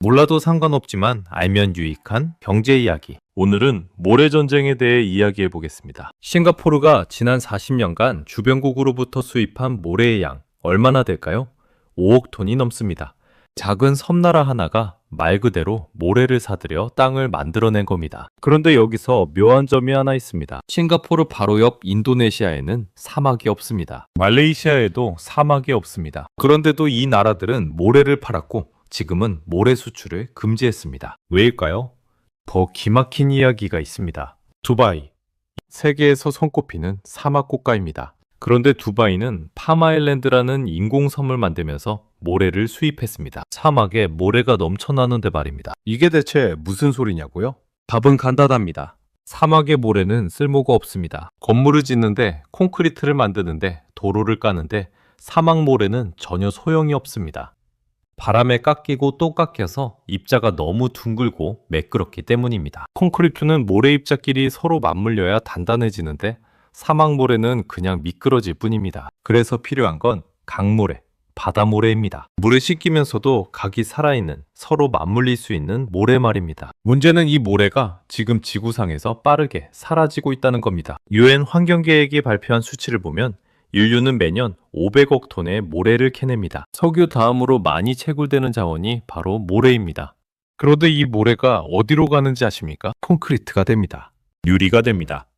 몰라도 상관없지만 알면 유익한 경제 이야기. 오늘은 모래전쟁에 대해 이야기해 보겠습니다. 싱가포르가 지난 40년간 주변국으로부터 수입한 모래의 양 얼마나 될까요? 5억 톤이 넘습니다. 작은 섬나라 하나가 말 그대로 모래를 사들여 땅을 만들어낸 겁니다. 그런데 여기서 묘한 점이 하나 있습니다. 싱가포르 바로 옆 인도네시아에는 사막이 없습니다. 말레이시아에도 사막이 없습니다. 그런데도 이 나라들은 모래를 팔았고 지금은 모래 수출을 금지했습니다. 왜일까요? 더 기막힌 이야기가 있습니다. 두바이. 세계에서 손꼽히는 사막 국가입니다. 그런데 두바이는 파마일랜드라는 인공섬을 만들면서 모래를 수입했습니다. 사막에 모래가 넘쳐나는데 말입니다. 이게 대체 무슨 소리냐고요? 답은 간단합니다. 사막의 모래는 쓸모가 없습니다. 건물을 짓는데 콘크리트를 만드는데 도로를 까는데 사막 모래는 전혀 소용이 없습니다. 바람에 깎이고 또 깎여서 입자가 너무 둥글고 매끄럽기 때문입니다. 콘크리트는 모래 입자끼리 서로 맞물려야 단단해지는데 사막 모래는 그냥 미끄러질 뿐입니다. 그래서 필요한 건 강모래, 바다모래입니다. 물에 씻기면서도 각이 살아있는 서로 맞물릴 수 있는 모래 말입니다. 문제는 이 모래가 지금 지구상에서 빠르게 사라지고 있다는 겁니다. 유엔 환경계획이 발표한 수치를 보면 인류는 매년 500억 톤의 모래를 캐냅니다. 석유 다음으로 많이 채굴되는 자원이 바로 모래입니다. 그런데 이 모래가 어디로 가는지 아십니까? 콘크리트가 됩니다. 유리가 됩니다.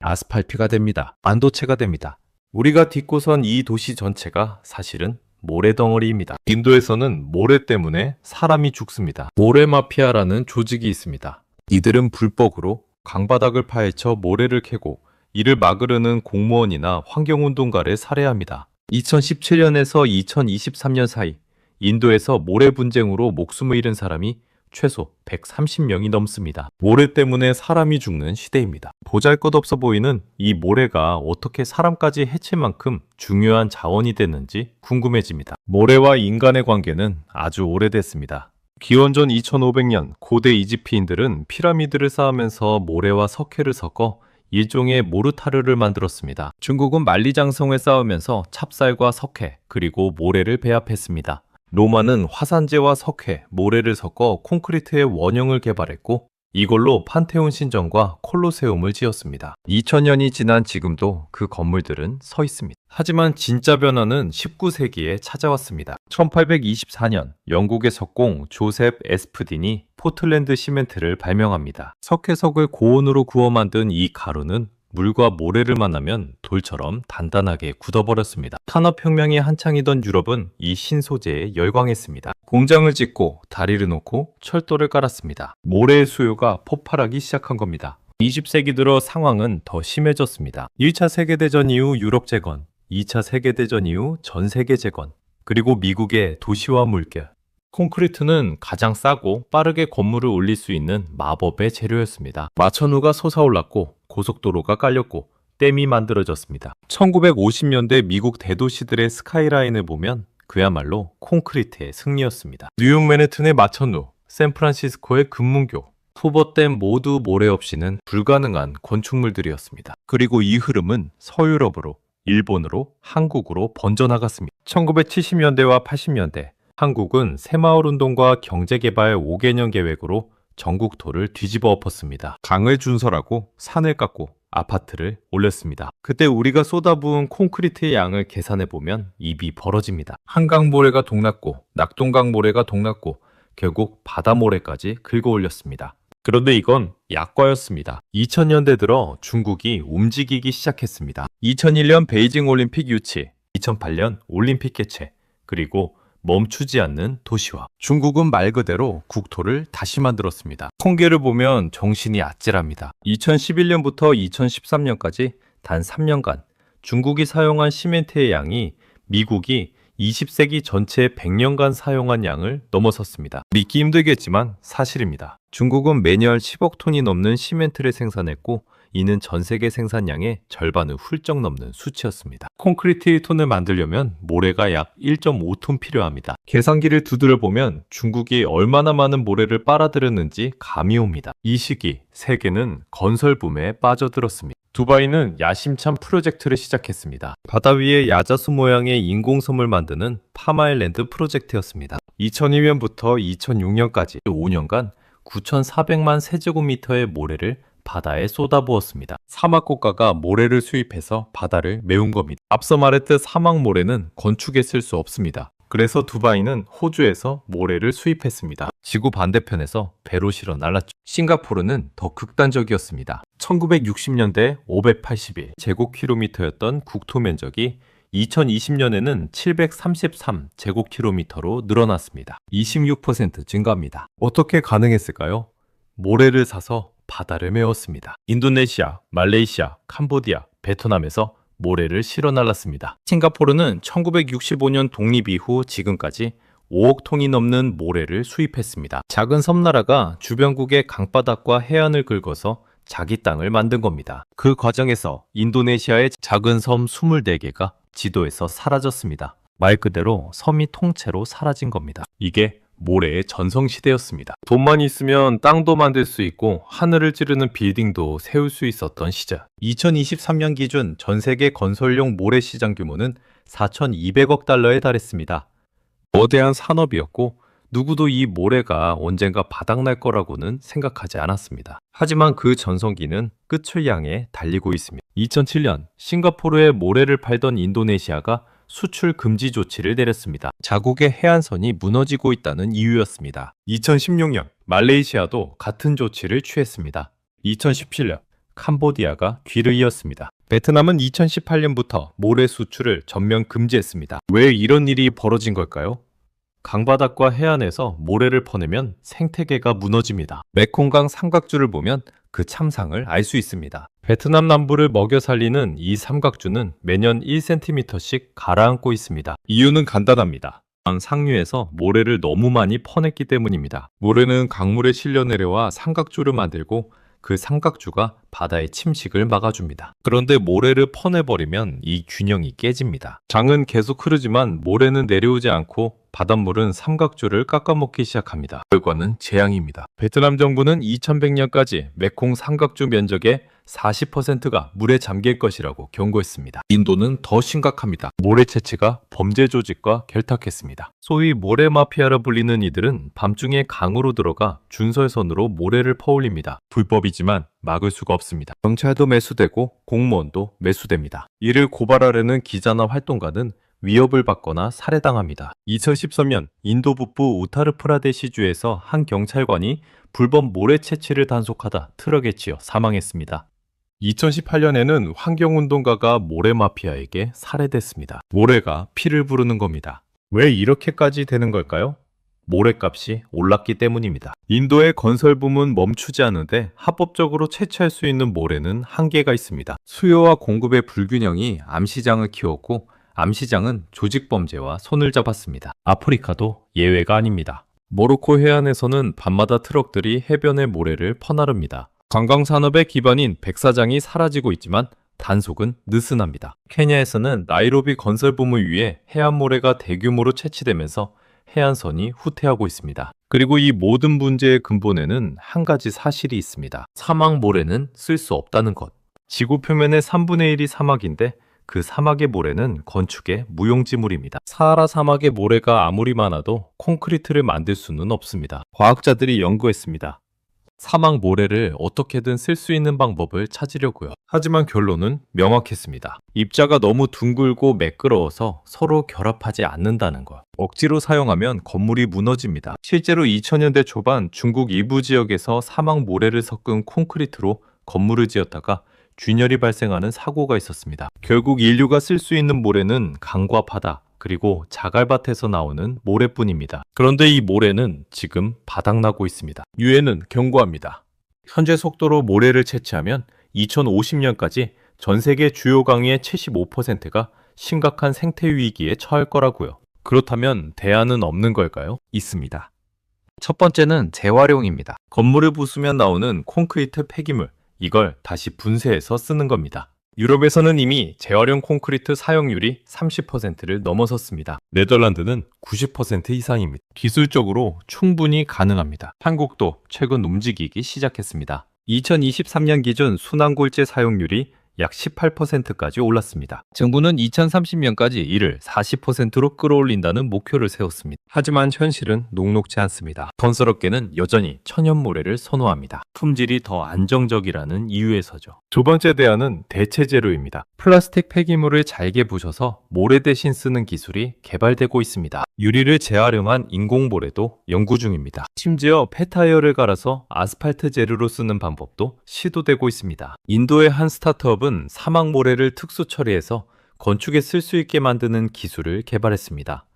아스팔트가 됩니다. 반도체가 됩니다. 우리가 딛고선 이 도시 전체가 사실은 모래덩어리입니다. 인도에서는 모래 때문에 사람이 죽습니다. 모래 마피아라는 조직이 있습니다. 이들은 불법으로 강바닥을 파헤쳐 모래를 캐고 이를 막으려는 공무원이나 환경운동가를 살해합니다. 2017년에서 2023년 사이 인도에서 모래 분쟁으로 목숨을 잃은 사람이 최소 130명이 넘습니다. 모래 때문에 사람이 죽는 시대입니다. 보잘 것 없어 보이는 이 모래가 어떻게 사람까지 해칠 만큼 중요한 자원이 됐는지 궁금해집니다. 모래와 인간의 관계는 아주 오래됐습니다. 기원전 2500년 고대 이집트인들은 피라미드를 쌓으면서 모래와 석회를 섞어 일종의 모르타르를 만들었습니다. 중국은 만리장성을 쌓으면서 찹쌀과 석회 그리고 모래를 배합했습니다. 로마는 화산재와 석회, 모래를 섞어 콘크리트의 원형을 개발했고 이걸로 판테온 신전과 콜로세움을 지었습니다. 2000년이 지난 지금도 그 건물들은 서 있습니다. 하지만 진짜 변화는 19세기에 찾아왔습니다. 1824년 영국의 석공 조셉 에스프딘이 포틀랜드 시멘트를 발명합니다. 석회석을 고온으로 구워 만든 이 가루는 물과 모래를 만나면 돌처럼 단단하게 굳어버렸습니다. 산업혁명이 한창이던 유럽은 이 신소재에 열광했습니다. 공장을 짓고 다리를 놓고 철도를 깔았습니다. 모래의 수요가 폭발하기 시작한 겁니다. 20세기 들어 상황은 더 심해졌습니다. 1차 세계대전 이후 유럽 재건, 2차 세계대전 이후 전 세계 재건, 그리고 미국의 도시화 물결. 콘크리트는 가장 싸고 빠르게 건물을 올릴 수 있는 마법의 재료였습니다. 마천루가 솟아올랐고 고속도로가 깔렸고 댐이 만들어졌습니다. 1950년대 미국 대도시들의 스카이라인을 보면 그야말로 콘크리트의 승리였습니다. 뉴욕 맨해튼의 마천루, 샌프란시스코의 금문교, 후보댐 모두 모래 없이는 불가능한 건축물들이었습니다. 그리고 이 흐름은 서유럽으로, 일본으로, 한국으로 번져나갔습니다. 1970년대와 80년대 한국은 새마을 운동과 경제개발 5개년 계획으로 전국토를 뒤집어 엎었습니다. 강을 준설하고 산을 깎고 아파트를 올렸습니다. 그때 우리가 쏟아부은 콘크리트의 양을 계산해 보면 입이 벌어집니다. 한강 모래가 동났고 낙동강 모래가 동났고 결국 바다 모래까지 긁어 올렸습니다. 그런데 이건 약과였습니다. 2000년대 들어 중국이 움직이기 시작했습니다. 2001년 베이징 올림픽 유치, 2008년 올림픽 개최, 그리고 멈추지 않는 도시화. 중국은 말 그대로 국토를 다시 만들었습니다. 통계를 보면 정신이 아찔합니다. 2011년부터 2013년까지 단 3년간 중국이 사용한 시멘트의 양이 미국이 20세기 전체 100년간 사용한 양을 넘어섰습니다. 믿기 힘들겠지만 사실입니다. 중국은 매년 10억 톤이 넘는 시멘트를 생산했고 이는 전 세계 생산량의 절반을 훌쩍 넘는 수치였습니다. 콘크리트 1톤을 만들려면 모래가 약 1.5톤 필요합니다. 계산기를 두드려 보면 중국이 얼마나 많은 모래를 빨아들였는지 감이 옵니다. 이 시기 세계는 건설 붐에 빠져들었습니다. 두바이는 야심찬 프로젝트를 시작했습니다. 바다 위에 야자수 모양의 인공섬을 만드는 파마일랜드 프로젝트였습니다. 2002년부터 2006년까지 5년간 9,400만 세제곱미터의 모래를 바다에 쏟아부었습니다. 사막국가가 모래를 수입해서 바다를 메운 겁니다. 앞서 말했듯 사막 모래는 건축에 쓸 수 없습니다. 그래서 두바이는 호주에서 모래를 수입했습니다. 지구 반대편에서 배로 실어 날랐죠. 싱가포르는 더 극단적이었습니다. 1960년대 581 제곱킬로미터였던 국토 면적이 2020년에는 733 제곱킬로미터로 늘어났습니다. 26% 증가합니다. 어떻게 가능했을까요? 모래를 사서 바다를 메웠습니다. 인도네시아, 말레이시아, 캄보디아, 베트남에서 모래를 실어 날랐습니다. 싱가포르는 1965년 독립 이후 지금까지 5억 톤이 넘는 모래를 수입했습니다. 작은 섬나라가 주변국의 강바닥과 해안을 긁어서 자기 땅을 만든 겁니다. 그 과정에서 인도네시아의 작은 섬 24개가 지도에서 사라졌습니다. 말 그대로 섬이 통째로 사라진 겁니다. 이게 모래의 전성시대였습니다. 돈만 있으면 땅도 만들 수 있고 하늘을 찌르는 빌딩도 세울 수 있었던 시절. 2023년 기준 전 세계 건설용 모래 시장 규모는 4,200억 달러에 달했습니다. 거대한 산업이었고 누구도 이 모래가 언젠가 바닥날 거라고는 생각하지 않았습니다. 하지만 그 전성기는 끝을 향해 달리고 있습니다. 2007년 싱가포르에 모래를 팔던 인도네시아가 수출 금지 조치를 내렸습니다. 자국의 해안선이 무너지고 있다는 이유였습니다. 2016년 말레이시아도 같은 조치를 취했습니다. 2017년 캄보디아가 귀를 이었습니다. 베트남은 2018년부터 모래 수출을 전면 금지했습니다. 왜 이런 일이 벌어진 걸까요? 강바닥과 해안에서 모래를 퍼내면 생태계가 무너집니다. 메콩강 삼각주를 보면 그 참상을 알 수 있습니다. 베트남 남부를 먹여 살리는 이 삼각주는 매년 1cm씩 가라앉고 있습니다. 이유는 간단합니다. 상류에서 모래를 너무 많이 퍼냈기 때문입니다. 모래는 강물에 실려 내려와 삼각주를 만들고 그 삼각주가 바다의 침식을 막아줍니다. 그런데 모래를 퍼내버리면 이 균형이 깨집니다. 장은 계속 흐르지만 모래는 내려오지 않고 바닷물은 삼각주를 깎아먹기 시작합니다. 결과는 재앙입니다. 베트남 정부는 2100년까지 메콩 삼각주 면적의 40%가 물에 잠길 것이라고 경고했습니다. 인도는 더 심각합니다. 모래 채취가 범죄 조직과 결탁했습니다. 소위 모래 마피아라 불리는 이들은 밤중에 강으로 들어가 준설선으로 모래를 퍼올립니다. 불법이지만 막을 수가 없습니다. 경찰도 매수되고 공무원도 매수됩니다. 이를 고발하려는 기자나 활동가는 위협을 받거나 살해당합니다. 2013년 인도 북부 우타르프라데시주에서 한 경찰관이 불법 모래 채취를 단속하다 트럭에 치여 사망했습니다. 2018년에는 환경운동가가 모래 마피아에게 살해됐습니다. 모래가 피를 부르는 겁니다. 왜 이렇게까지 되는 걸까요? 모래값이 올랐기 때문입니다. 인도의 건설 붐은 멈추지 않는데 합법적으로 채취할 수 있는 모래는 한계가 있습니다. 수요와 공급의 불균형이 암시장을 키웠고 암시장은 조직범죄와 손을 잡았습니다. 아프리카도 예외가 아닙니다. 모로코 해안에서는 밤마다 트럭들이 해변의 모래를 퍼나릅니다. 관광산업의 기반인 백사장이 사라지고 있지만 단속은 느슨합니다. 케냐에서는 나이로비 건설 붐을 위해 해안모래가 대규모로 채취되면서 해안선이 후퇴하고 있습니다. 그리고 이 모든 문제의 근본에는 한 가지 사실이 있습니다. 사막 모래는 쓸 수 없다는 것. 지구 표면의 3분의 1이 사막인데 그 사막의 모래는 건축의 무용지물입니다. 사하라 사막의 모래가 아무리 많아도 콘크리트를 만들 수는 없습니다. 과학자들이 연구했습니다. 사막 모래를 어떻게든 쓸 수 있는 방법을 찾으려고요. 하지만 결론은 명확했습니다. 입자가 너무 둥글고 매끄러워서 서로 결합하지 않는다는 것. 억지로 사용하면 건물이 무너집니다. 실제로 2000년대 초반 중국 일부 지역에서 사막 모래를 섞은 콘크리트로 건물을 지었다가 균열이 발생하는 사고가 있었습니다. 결국 인류가 쓸 수 있는 모래는 강과 바다, 그리고 자갈밭에서 나오는 모래뿐입니다. 그런데 이 모래는 지금 바닥나고 있습니다. 유엔은 경고합니다. 현재 속도로 모래를 채취하면 2050년까지 전 세계 주요 강의 75%가 심각한 생태 위기에 처할 거라고요. 그렇다면 대안은 없는 걸까요? 있습니다. 첫 번째는 재활용입니다. 건물을 부수면 나오는 콘크리트 폐기물, 이걸 다시 분쇄해서 쓰는 겁니다. 유럽에서는 이미 재활용 콘크리트 사용률이 30%를 넘어섰습니다. 네덜란드는 90% 이상입니다. 기술적으로 충분히 가능합니다. 한국도 최근 움직이기 시작했습니다. 2023년 기준 순환골재 사용률이 약 18%까지 올랐습니다. 정부는 2030년까지 이를 40%로 끌어올린다는 목표를 세웠습니다. 하지만 현실은 녹록지 않습니다. 건설업계는 여전히 천연모래를 선호합니다. 품질이 더 안정적이라는 이유에서죠. 두 번째 대안은 대체 재료입니다. 플라스틱 폐기물을 잘게 부셔서 모래 대신 쓰는 기술이 개발되고 있습니다. 유리를 재활용한 인공모래도 연구 중입니다. 심지어 폐타이어를 갈아서 아스팔트 재료로 쓰는 방법도 시도되고 있습니다. 인도의 한 스타트업은 사막 모래를 특수 처리해서 건축에 쓸 수 있게 만드는 기술을 개발했습니다.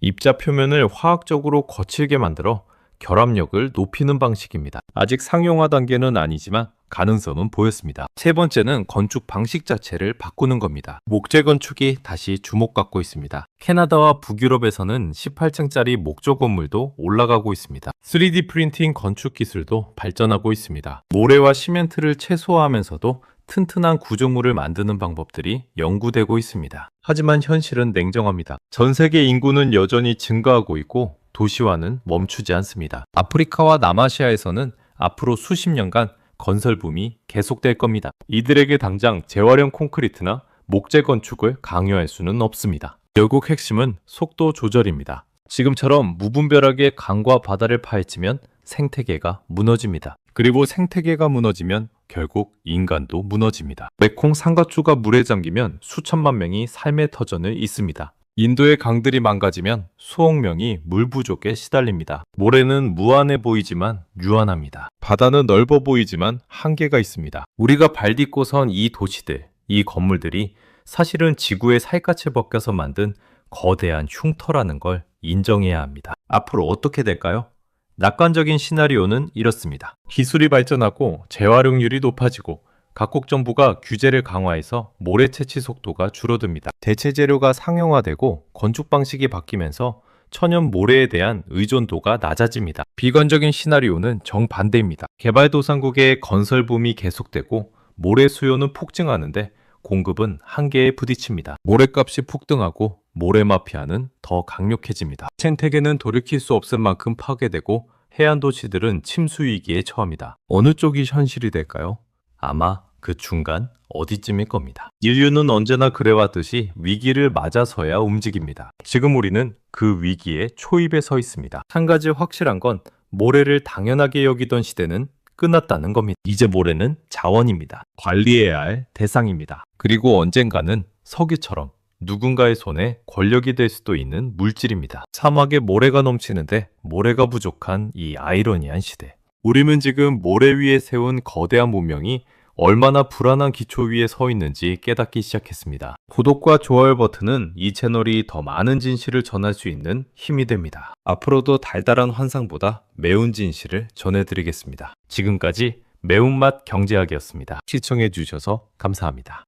입자 표면을 화학적으로 거칠게 만들어 결합력을 높이는 방식입니다. 아직 상용화 단계는 아니지만 가능성은 보였습니다. 세 번째는 건축 방식 자체를 바꾸는 겁니다. 목재 건축이 다시 주목받고 있습니다. 캐나다와 북유럽에서는 18층짜리 목조 건물도 올라가고 있습니다. 3D 프린팅 건축 기술도 발전하고 있습니다. 모래와 시멘트를 최소화하면서도 튼튼한 구조물을 만드는 방법들이 연구되고 있습니다. 하지만 현실은 냉정합니다. 전 세계 인구는 여전히 증가하고 있고 도시화는 멈추지 않습니다. 아프리카와 남아시아에서는 앞으로 수십 년간 건설 붐이 계속될 겁니다. 이들에게 당장 재활용 콘크리트나 목재 건축을 강요할 수는 없습니다. 결국 핵심은 속도 조절입니다. 지금처럼 무분별하게 강과 바다를 파헤치면 생태계가 무너집니다. 그리고 생태계가 무너지면 결국 인간도 무너집니다. 메콩 상가추가 물에 잠기면 수천만 명이 삶의 터전을 잇습니다. 인도의 강들이 망가지면 수억 명이 물 부족에 시달립니다. 모래는 무한해 보이지만 유한합니다. 바다는 넓어 보이지만 한계가 있습니다. 우리가 발 딛고 선 이 도시들, 이 건물들이 사실은 지구의 살갗을 벗겨서 만든 거대한 흉터라는 걸 인정해야 합니다. 앞으로 어떻게 될까요? 낙관적인 시나리오는 이렇습니다. 기술이 발전하고 재활용률이 높아지고 각국 정부가 규제를 강화해서 모래 채취 속도가 줄어듭니다. 대체 재료가 상용화되고 건축 방식이 바뀌면서 천연 모래에 대한 의존도가 낮아집니다. 비관적인 시나리오는 정반대입니다. 개발도상국의 건설 붐이 계속되고 모래 수요는 폭증하는데 공급은 한계에 부딪힙니다. 모래값이 폭등하고 모래 마피아는 더 강력해집니다. 생태계는 돌이킬 수 없을 만큼 파괴되고 해안 도시들은 침수 위기에 처합니다. 어느 쪽이 현실이 될까요? 아마 그 중간 어디쯤일 겁니다. 인류는 언제나 그래왔듯이 위기를 맞아서야 움직입니다. 지금 우리는 그 위기의 초입에 서 있습니다. 한 가지 확실한 건 모래를 당연하게 여기던 시대는 끝났다는 겁니다. 이제 모래는 자원입니다. 관리해야 할 대상입니다. 그리고 언젠가는 석유처럼 누군가의 손에 권력이 될 수도 있는 물질입니다. 사막에 모래가 넘치는데 모래가 부족한 이 아이러니한 시대. 우리는 지금 모래 위에 세운 거대한 문명이 얼마나 불안한 기초 위에 서 있는지 깨닫기 시작했습니다. 구독과 좋아요 버튼은 이 채널이 더 많은 진실을 전할 수 있는 힘이 됩니다. 앞으로도 달달한 환상보다 매운 진실을 전해드리겠습니다. 지금까지 매운맛 경제학이었습니다. 시청해주셔서 감사합니다.